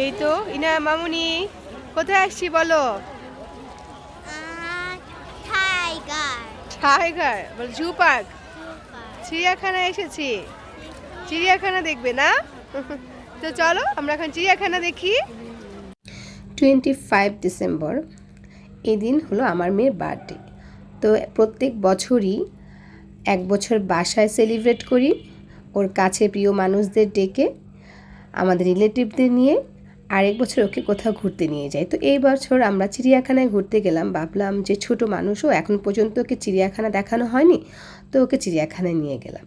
এই তো ইনা মামুনি কোথায় আসছি বলো? টাইগার। টাইগার বল জু পার্ক। চিড়িয়াখানায় এসেছি। চিড়িয়াখানা দেখবে না? তো চলো আমরা এখন চিড়িয়াখানা দেখি। টোয়েন্টি ফাইভ ডিসেম্বর এই দিন হলো আমার মেয়ের বার্থডে তো প্রত্যেক বছরই এক বছর বাসায় সেলিব্রেট করি। ওর কাছে প্রিয় মানুষদের ডেকে আমাদের রিলেটিভদের নিয়ে আরেক বছর ওকে কোথাও ঘুরতে নিয়ে যাই তো এই বছর আমরা চিড়িয়াখানায় ঘুরতে গেলাম। ভাবলাম যে ছোট মানুষও এখন পর্যন্ত ওকে চিড়িয়াখানা দেখানো হয়নি, তো ওকে চিড়িয়াখানায় নিয়ে গেলাম।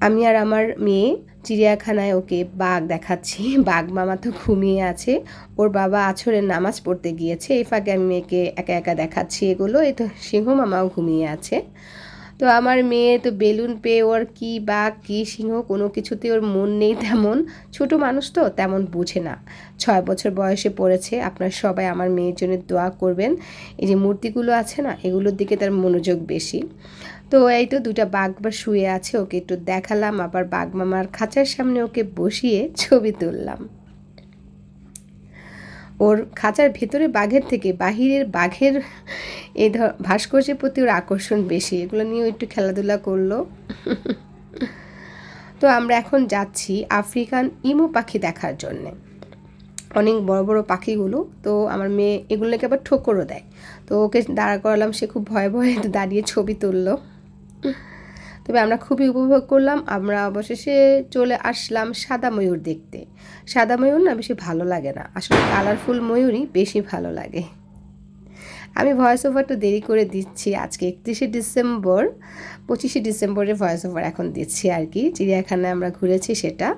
আমি আর আমার মেয়ে চিড়িয়াখানায় ওকে বাঘ দেখাচ্ছি। বাঘ মামা তো ঘুমিয়ে আছে। ওর বাবা আছরের নামাজ পড়তে গিয়েছে। এই ফাঁকে আমি মেয়েকে একা একা দেখাচ্ছি এগুলো। এই তো সিংহ মামাও ঘুমিয়ে আছে। তো আমার মেয়ে তো বেলুন পেয়ে ওর কী বাঘ, কী সিংহ, কোনো কিছুতে ওর মন নেই তেমন। ছোট মানুষ তো তেমন বোঝে না। ছয় বছর বয়সে পড়েছে। আপনার সবাই আমার মেয়ের জন্য দোয়া করবেন। এই যে মূর্তিগুলো আছে না, এগুলোর দিকে তার মনোযোগ বেশি। তো এই তো দুটা বাঘ বা শুয়ে আছে, ওকে একটু দেখালাম। আবার বাঘ মামার খাঁচার সামনে ওকে বসিয়ে ছবি তুললাম। ওর খাঁচার ভেতরে বাঘের থেকে বাহিরের বাঘের এই ধর ভাস্কর্যের প্রতি ওর আকর্ষণ বেশি। এগুলো নিয়েও একটু খেলাধুলা করল। তো আমরা এখন যাচ্ছি আফ্রিকান ইমু পাখি দেখার জন্যে। অনেক বড় বড় পাখিগুলো। তো আমার মেয়ে এগুলোকে আবার ঠোকরও দেয়। তো ওকে দাঁড়া করালাম, সে খুব ভয়ে ভয়ে দাঁড়িয়ে ছবি তুললো। তবে আমরা খুবই উপভোগ করলাম। আমরা অবশেষে চলে আসলাম সাদা ময়ূর দেখতে। সাদা ময়ূর না বেশি ভালো লাগে না। আসলে কালারফুল ময়ূরই বেশি ভালো লাগে। আমি ভয়েস ওভারটা দেরি করে দিচ্ছি। আজকে একত্রিশে ডিসেম্বর, পঁচিশে ডিসেম্বরে ভয়েস ওভার এখন দিচ্ছি আর কি। চিড়িয়াখানায় আমরা ঘুরেছি সেটা।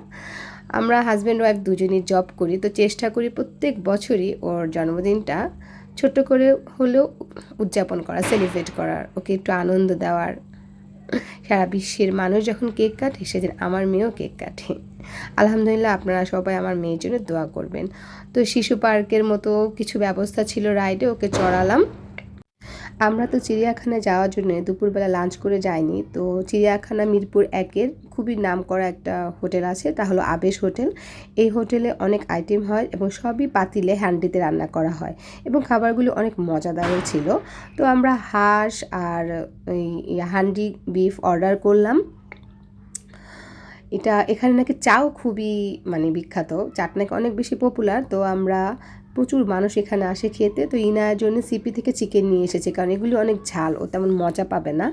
আমরা হাজব্যান্ড ওয়াইফ দুজনই জব করি। তো চেষ্টা করি প্রত্যেক বছরই ওর জন্মদিনটা ছোট্ট করে হলেও উদযাপন করা সেলিব্রেট করার। ওকে একটু আনন্দ দেওয়ার। সারা বিশ্বের মানুষ যখন কেক কাটে, সেদিন আমার মেয়েও কেক কাটে। আলহামদুলিল্লাহ, আপনারা সবাই আমার মেয়ের জন্য দোয়া করবেন। তো শিশু পার্কের মতো কিছু ব্যবস্থা ছিল রাইডে, ওকে চড়ালাম। আমরা তো চিড়িয়াখানায় যাওয়ার জন্য দুপুরবেলা লাঞ্চ করে যাইনি, তো চিড়িয়াখানা মিরপুর একের খুবই নাম করা একটা হোটেল আছে, তা হলো আবেশ হোটেল। এই হোটেলে অনেক আইটেম হয় এবং সবই পাতিলে হ্যান্ডিতে রান্না করা হয় এবং খাবারগুলো অনেক মজাদারও ছিল। তো আমরা হাঁস আর হান্ডি বিফ অর্ডার করলাম। এটা এখানে নাকি চাও খুবই মানে বিখ্যাত চাট নাকি অনেক বেশি পপুলার তো আমরা প্রচুর মানুষ এখানে আসে খেতে। তো ইনার জন্য সিপি থেকে চিকেন নিয়ে এসেছে, কারণ এগুলি অনেক ঝাল, ও তেমন মজা পাবে না।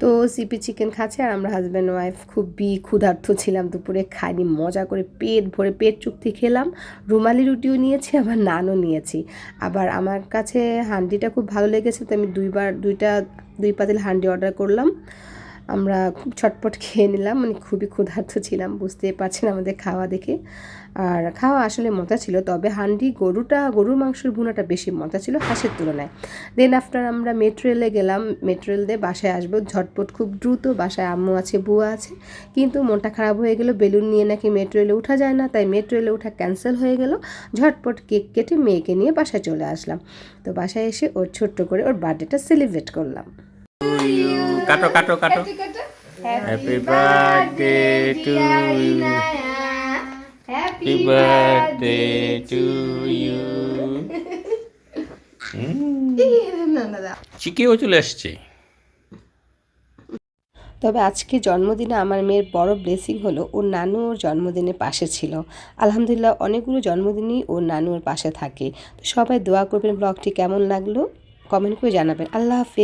তো সিপি চিকেন খাচ্ছে আর আমরা হাজব্যান্ড ওয়াইফ খুবই ক্ষুধার্থ ছিলাম, দুপুরে খাইনি, মজা করে পেট ভরে পেট চুক্তি খেলাম। রুমালি রুটিও নিয়েছি, আবার নানও নিয়েছি। আবার আমার কাছে হান্ডিটা খুব ভালো লেগেছে, তো আমি দুইবার, দুইটা, দুই পাতিল হান্ডি অর্ডার করলাম। আমরা খুব ছটপট খেয়ে নিলাম। মানে খুবই ক্ষুধার্ত ছিলাম বুঝতে পারছেন আমাদের খাওয়া দেখে। আর খাওয়া আসলে মজা ছিল, তবে হান্ডি গরুটা, গরুর মাংসের ভুনাটা বেশি মজা ছিল হাঁসের তুলনায়। দেন আফটার আমরা মেট্রো রেলে গেলাম মেট্রো রেল দিয়ে বাসায় আসব। ঝটপট খুব দ্রুত বাসায় আম্মু আছে বুয়া আছে। কিন্তু মনটা খারাপ হয়ে গেল, বেলুন নিয়ে নাকি মেট্রো রেলে উঠা যায় না, তাই মেট্রো রেলে ওঠা ক্যান্সেল হয়ে গেল। ঝটপট কেক কেটে মেয়েকে নিয়ে বাসায় চলে আসলাম। তো বাসায় এসে ওর ছোট্ট করে ওর বার্থডেটা সেলিব্রেট করলাম। কাটো কাটো কাটো। Happy birthday to you happy birthday to you চিকেও চলে আসছে তবে আজকে জন্মদিনে আমার মেয়ের বড় ব্লেসিং হলো ওর নানু ওর জন্মদিনের পাশে ছিল। আলহামদুলিল্লাহ অনেকগুলো জন্মদিনই ওর নানু ওর পাশে থাকে। তো সবাই দোয়া করবেন ব্লগটি কেমন লাগল? কমেন্ট করে জানাবেন। আল্লাহ হাফিজ।